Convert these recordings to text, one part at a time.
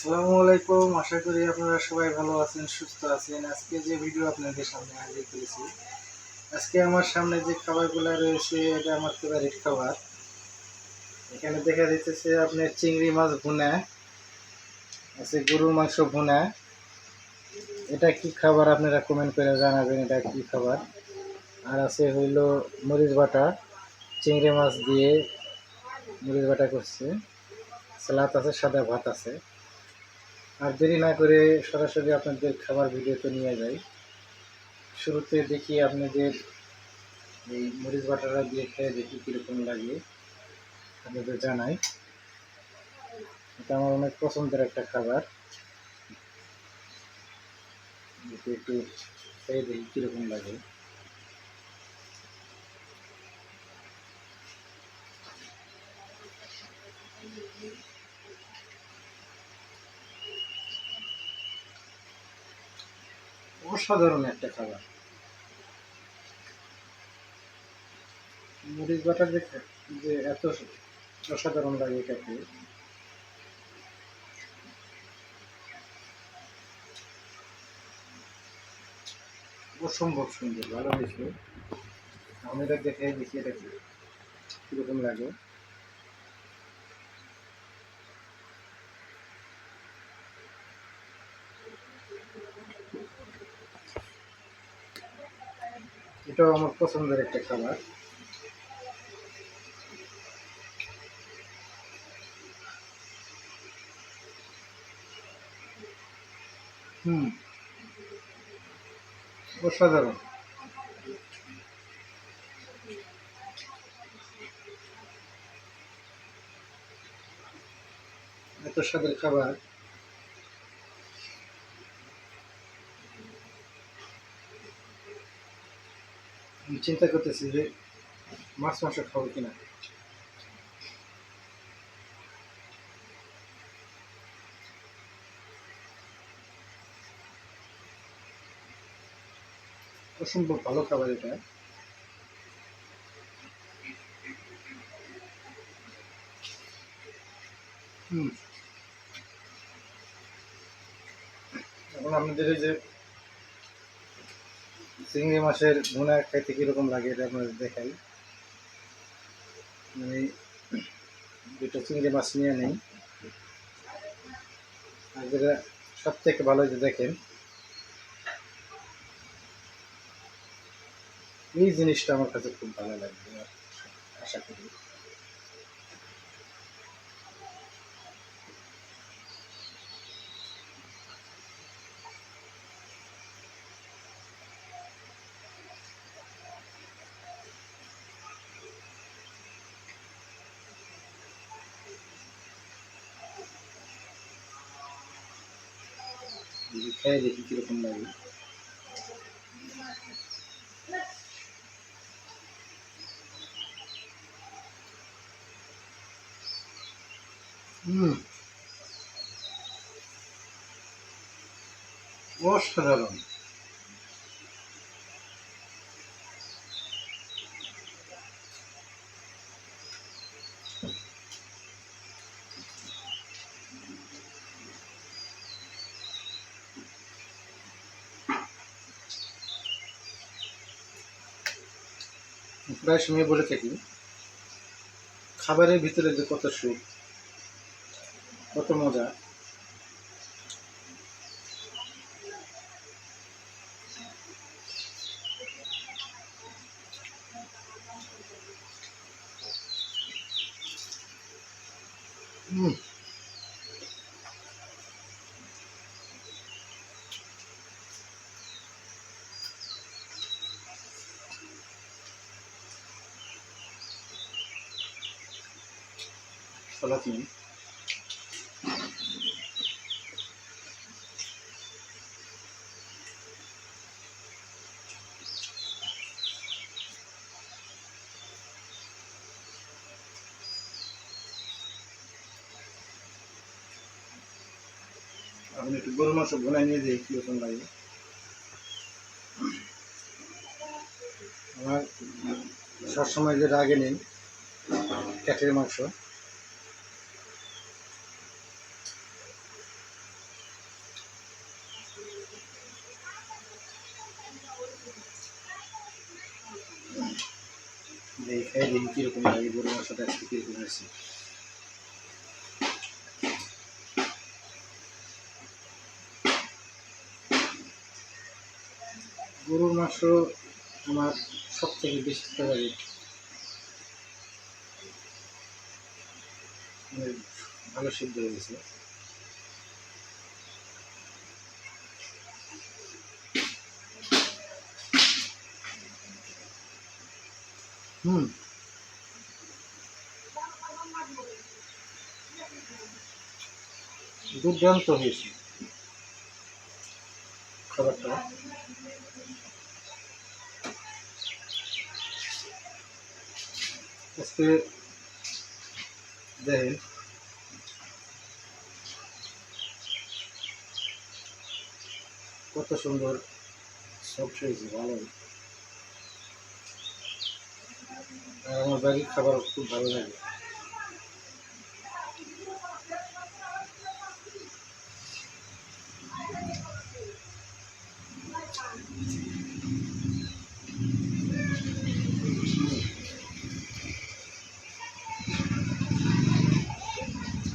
আসসালামু আলাইকুম, আশা করি আপনারা সবাই ভালো আছেন, সুস্থ আছেন। আজকে যে ভিডিও আপনাদের সামনে হাজির করেছি, আজকে আমার সামনে যে খাবারগুলো রয়েছে, এটা আমার ফেভারিট খাবার। এখানে দেখা যাইতেছে আপনার চিংড়ি মাছ ভুনা, আছে গরুর মাংস ভুনা। এটা কি খাবার আপনারা কমেন্ট করে জানাবেন, এটা কি খাবার? আর আছে হইল মরিচ বাটা, চিংড়ি মাছ দিয়ে মরিচ বাটা করছে। সালাদ আছে, সাদা ভাত আছে। আর দেরি না করে সরাসরি আপনাদের খাবার ভিডিওতে নিয়ে যাই। শুরুতে দেখি আপনাদের এই মরিচ বাটাটা দিয়ে খেয়ে দেখি কীরকম লাগে। আপনাদের জানাই। এটা আমার অনেক পছন্দের একটা খাবার। একটু খেয়ে দেখি কীরকম লাগে। অসাধারণ একটা খাবার। মরিচ বাটার যে যে এত অসাধারণ লাগে এটাকে অসম্ভব সুন্দর, ভালো হয়েছে। আমি এটা দেখে দেখি এটা কীরকম লাগে। এটাও আমার পছন্দের একটা খাবার হুম। অসাধারণ। এত স্বাদের খাবার। চিন্তা করতেছি যে মাছ মাংস খাব কিনা। অসম্ভব ভালো খাবার এটা। হুম। এখন আপনাদের এই যে চিংড়ি মাছের ভুনা খাইতে কীরকম লাগে এটা আপনাদের দেখাই। আমি দুটো চিংড়ি মাছ নিয়ে নেই। আর যেটা সব থেকে ভালো যে দেখেন, এই জিনিসটা আমার কাছে খুব ভালো লাগবে আশা করি। যদি খেয়ে দেখি কীরকম লাগে। অসাধারণ। প্রায় সময় বলে থাকি খাবারের ভিতরে যে কত সুখ কত মজা হুম সালাদ নেই আপনি একটু গরু মাংস ভোনায় নিয়ে যাই কীরকম লাগে। আমার সবসময় যে রাগে নেই, ক্যাটের মাংস। খেয়ে দিন কীরকম লাগে গরু মাংসটা আজকে কীরকম হয়েছে? গরুর মাংস আমার সব থেকে বেশি ফেভারিট মানে ভালো সিদ্ধ হয়ে গেছে হুম দুর্দান্ত হয়েছে খাবারটা আজকে দেখেন কত সুন্দর সফট হয়েছে ভালো আর আমার বাড়ির খাবার খুব ভালো লাগে।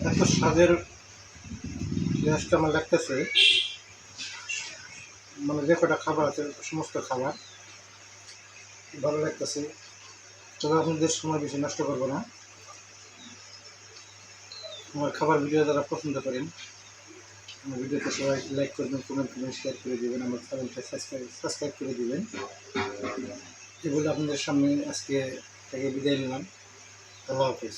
এত স্বাদের পেঁয়াজটা আমার লাগতেছে। মানে যে কটা খাবার আছে, সমস্ত খাবার ভালো লাগতেছে। তবে আপনাদের সময় বেশি নষ্ট করব না। আমার খাবার ভিডিও যারা পছন্দ করেন, আমার ভিডিওতে সবাই লাইক করবেন কমেন্ট করবেন শেয়ার করে দেবেন, আমার চ্যানেলটা সাবস্ক্রাইব সাবস্ক্রাইব করে দেবেন। এগুলো আপনাদের সামনে আজকে তাকে বিদায় নিলাম। আল্লাহ হাফিজ।